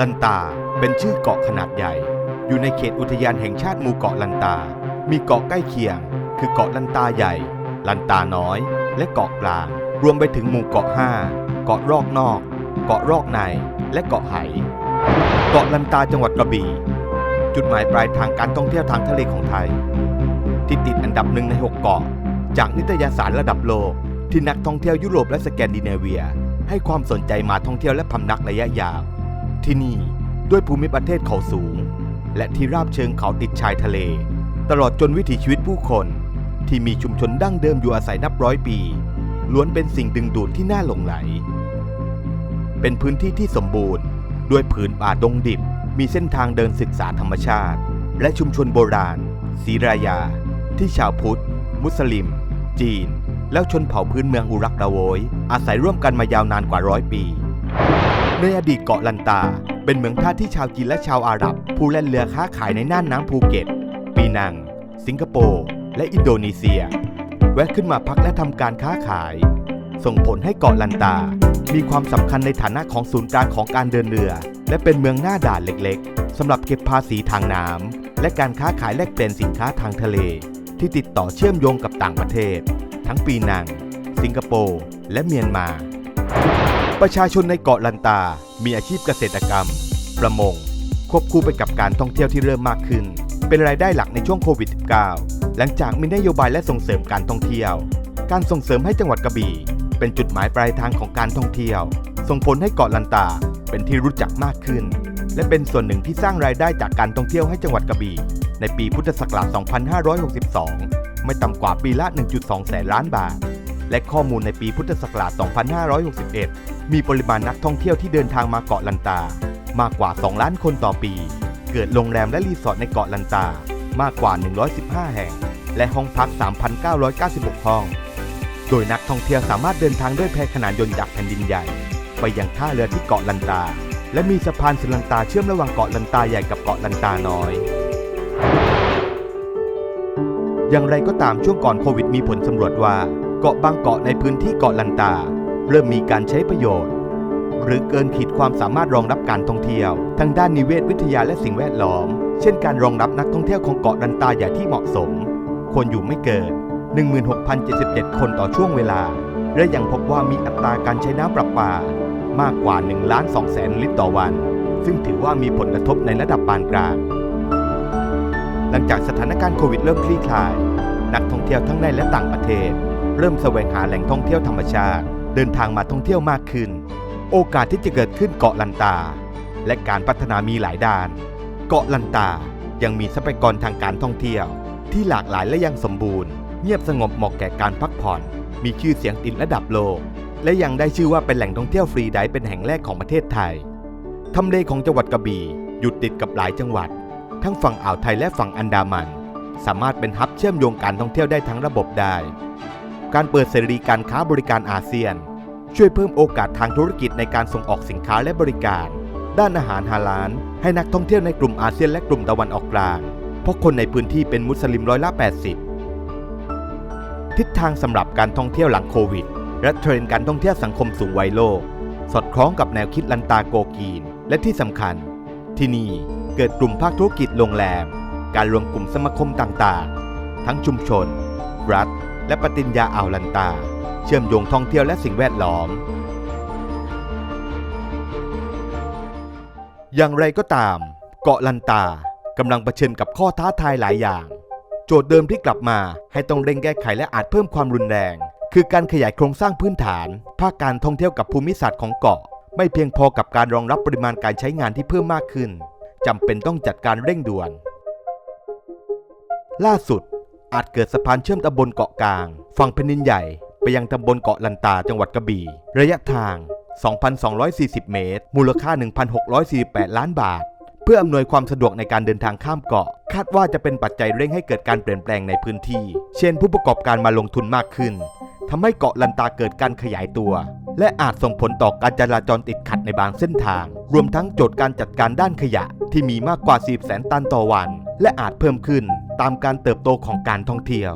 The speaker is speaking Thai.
ลันตาเป็นชื่อเกาะขนาดใหญ่ อยู่ในเขตอุทยานแห่งชาติหมู่เกาะลันตา มีเกาะใกล้เคียง คือเกาะลันตาใหญ่ ลันตาน้อย และเกาะกลาง รวมไปถึงหมู่เกาะ 5 เกาะรอกนอก เกาะรอกใน และเกาะไห เกาะลันตาจังหวัดกระบี่ จุดหมายปลายทางการท่องเที่ยวทางทะเลของไทย ที่ติดอันดับหนึ่งใน 6 เกาะ จากนิตยสารระดับโลก ที่นักท่องเที่ยวยุโรปและสแกนดิเนเวีย ให้ความสนใจมาท่องเที่ยวและพำนักระยะยาว ที่นี่ด้วยภูมิประเทศเขาสูง และที่ราบเชิงเขาติดชายทะเล ตลอดจนวิถีชีวิตผู้คน ที่มีชุมชนดั้งเดิมอยู่อาศัยนับร้อยปี ล้วนเป็นสิ่งดึงดูดที่น่าหลงไหล เป็นพื้นที่ที่สมบูรณ์ ด้วยผืนป่าดงดิบ มีเส้นทางเดินศึกษาธรรมชาติ และชุมชนโบราณศรีรายา ที่ชาวพุทธ มุสลิม จีน แล้วชนเผ่าพื้นเมืองอุรักดาโวยอาศัยร่วมกันมายาวนานกว่าร้อยปี ในอดีตเกาะลันตา เป็นเมืองท่าที่ชาวจีนและชาวอาหรับ ผู้แล่นเรือค้าขายในน่านน้ำภูเก็ต ปีนัง สิงคโปร์ และอินโดนีเซีย แวะขึ้นมาพักและทำการค้าขาย ส่งผลให้เกาะลันตา มีความสำคัญในฐานะของศูนย์กลางของการเดินเรือ และเป็นเมืองหน้าด่านเล็กๆสำหรับเก็บภาษีทางน้ำและการค้าขายแลกเปลี่ยนสินค้าทางทะเล ที่ติดต่อเชื่อมโยงกับต่างประเทศ ทั้งปีนัง สิงคโปร์ และเมียนมา ประชาชนในเกาะลันตา มีอาชีพเกษตรกรรม ประมง ควบคู่ไปกับการท่องเที่ยวที่เริ่มมากขึ้น เป็นรายได้หลักในช่วงโควิด -19 หลังจากมีนโยบายและส่งเสริมการท่องเที่ยว การส่งเสริมให้จังหวัดกระบี่ เป็นจุดหมายปลายทางของการท่องเที่ยว ส่งผลให้เกาะลันตาเป็นที่รู้จักมากขึ้น และเป็นส่วนหนึ่งที่สร้างรายได้จากการท่องเที่ยวให้จังหวัดกระบี่ ในปีพุทธศักราช 2562 ไม่ต่ำกว่าปีละ 1.2 แสนล้านบาท และข้อมูลในปีพุทธศักราช 2561 มีปริมาณนักท่องเที่ยวที่เดินทางมาเกาะลันตามากกว่า 2 ล้านคนต่อปี เกิดโรงแรมและรีสอร์ทในเกาะลันตามากกว่า 115 แห่ง และห้องพัก 3,996 ห้อง โดยนักท่องเที่ยวสามารถเดินทางด้วยแพขนานยนต์จากแผ่นดินใหญ่ ไปยังท่าเรือที่เกาะลันตา และมีสะพานสุลันตาเชื่อมระหว่างเกาะลันตาใหญ่กับเกาะลันตาน้อย อย่างไรก็ตามช่วงก่อนโควิดมีผลสำรวจว่า เกาะบางเกาะในพื้นที่เกาะลันตา เริ่มมีการใช้ประโยชน์ หรือเกินขีดความสามารถรองรับการท่องเที่ยวทางด้านนิเวศวิทยาและสิ่งแวดล้อม เช่นการรองรับนักท่องเที่ยวของเกาะลันตาอย่างที่เหมาะสม คนอยู่ไม่เกิน 16,077 คนต่อช่วงเวลา และยังพบว่ามีอัตราการใช้น้ำประปามากกว่า1ล้าน2แสนลิตรต่อวัน ซึ่งถือว่ามีผลกระทบในระดับปานกลาง หลังจากสถานการณ์โควิดเริ่มคลี่คลาย นักท่องเที่ยวทั้งในและต่างประเทศ เริ่มแสวงหาแหล่งท่องเที่ยวธรรมชาติ เดินทางมาท่องเที่ยวมากขึ้น โอกาสที่จะเกิดขึ้นเกาะลันตา และการพัฒนามีหลายด้าน เกาะลันตายังมีทรัพยากรทางการท่องเที่ยว ที่หลากหลายและยังสมบูรณ์ เงียบสงบเหมาะแก่การพักผ่อน มีชื่อเสียงติดระดับโลก และยังได้ชื่อว่าเป็นแหล่งท่องเที่ยวฟรีไดฟ์เป็นแห่งแรกของประเทศไทยทำเลของจังหวัดกระบี่อยู่ติดกับหลายจังหวัด ทั้งฝั่งอ่าวไทยและฝั่งอันดามัน สามารถเป็นฮับเชื่อมโยงการท่องเที่ยวได้ทั้งระบบได้ การเปิดเสรีการค้าบริการอาเซียน ช่วยเพิ่มโอกาสทางธุรกิจในการส่งออกสินค้าและบริการ ด้านอาหารฮาลาลให้นักท่องเที่ยวในกลุ่มอาเซียนและกลุ่มตะวันออกกลาง เพราะคนในพื้นที่เป็นมุสลิมร้อยละ 80 ทิศทางสำหรับการท่องเที่ยวหลังโควิด และเทรนด์การท่องเที่ยวสังคมสูงวัยโลก สอดคล้องกับแนวคิดลันตาโกกีน และที่สำคัญ ที่นี่เกิดกลุ่มภาคธุรกิจโรงแรม การรวมกลุ่มสมาคมต่างๆ ทั้งชุมชน รัฐ และปฏิญญาอ่าวลันตา เชื่อมโยงท่องเที่ยวและสิ่งแวดล้อม อย่างไรก็ตาม เกาะลันตากำลังเผชิญกับข้อท้าทายหลายอย่าง โจทย์เดิมที่กลับมาให้ต้องเร่งแก้ไขและอาจเพิ่มความรุนแรง คือการขยายโครงสร้างพื้นฐาน ภาคการท่องเที่ยวกับภูมิศาสตร์ของเกาะ ไม่เพียงพอกับการรองรับปริมาณการใช้งานที่เพิ่มมากขึ้นจำเป็นต้องจัดการเร่งด่วน ล่าสุด อาจเกิดสะพานเชื่อมตำบลเกาะกลาง ฝั่งแผ่นดินใหญ่ไปยังตำบลเกาะลันตาจังหวัดกระบี่ ระยะทาง 2,240 เมตร มูลค่า 1,648 ล้านบาท เพื่ออำนวยความสะดวกในการเดินทางข้ามเกาะ คาดว่าจะเป็นปัจจัยเร่งให้เกิดการเปลี่ยนแปลงในพื้นที่ เช่น ผู้ประกอบการมาลงทุนมากขึ้นทำให้เกาะลันตาเกิดการขยายตัว และอาจส่งผลต่อการจราจรติดขัดในบางเส้นทาง รวมทั้งโจทย์การจัดการด้านขยะที่มีมากกว่า10แสนตันต่อวัน และอาจเพิ่มขึ้นามการเติบโตของการท่องเที่ยว